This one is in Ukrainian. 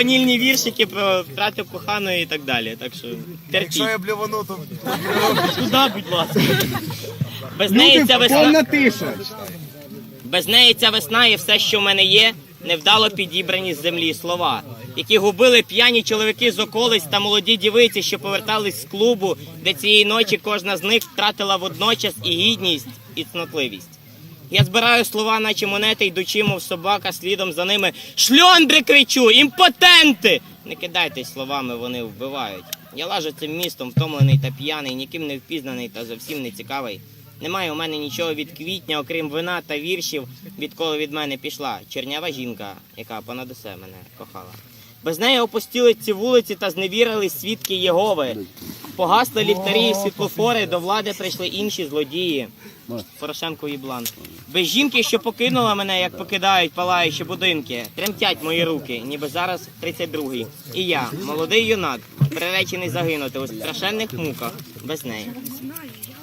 Ванільні віршики про втрату коханої і так далі. Так що терпіть. Якщо я блювану, то Туди, будь ласка. Без неї ця весна. Повна тиша. Без неї ця весна і все, що в мене є, невдало підібрані з землі слова, які губили п'яні чоловіки з околиць та молоді дівиці, що повертались з клубу, де цієї ночі кожна з них втратила водночас і гідність, і цнотливість. Я збираю слова, наче монети, йдучи, мов собака, слідом за ними. Шльондри кричу, імпотенти! Не кидайтесь словами, вони вбивають. Я лажу цим містом, втомлений та п'яний, ніким не впізнаний та зовсім не цікавий. Немає у мене нічого від квітня, окрім вина та віршів, відколи від мене пішла чернява жінка, яка понад усе мене кохала. Без неї опустили ці вулиці та зневірили свідки Єгови. Погасли ліхтарі світлофори, до влади прийшли інші злодії. Порошенко і Блан. Без жінки, що покинула мене, як покидають палаючі будинки, тремтять мої руки, ніби зараз 32-й. І я, молодий юнак, приречений загинути у страшенних муках без неї.